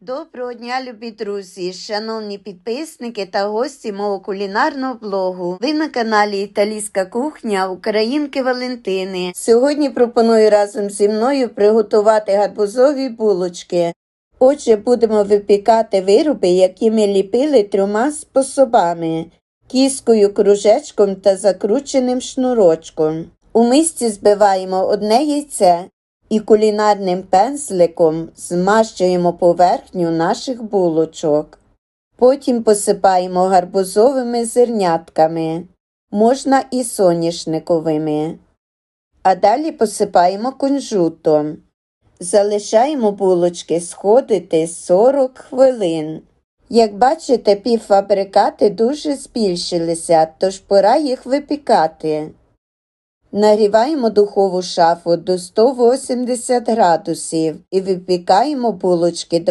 Доброго дня, любі друзі, шановні підписники та гості мого кулінарного блогу. Ви на каналі Італійська кухня Українки Валентини. Сьогодні пропоную разом зі мною приготувати гарбузові булочки. Отже, будемо випікати вироби, які ми ліпили трьома способами: кіскою, кружечком та закрученим шнурочком. У мисці збиваємо одне яйце і кулінарним пензликом змащуємо поверхню наших булочок. Потім посипаємо гарбузовими зернятками, можна і соняшниковими. А далі посипаємо кунжутом. Залишаємо булочки сходити 40 хвилин. Як бачите, півфабрикати дуже збільшилися, тож пора їх випікати. Нагріваємо духову шафу до 180 градусів і випікаємо булочки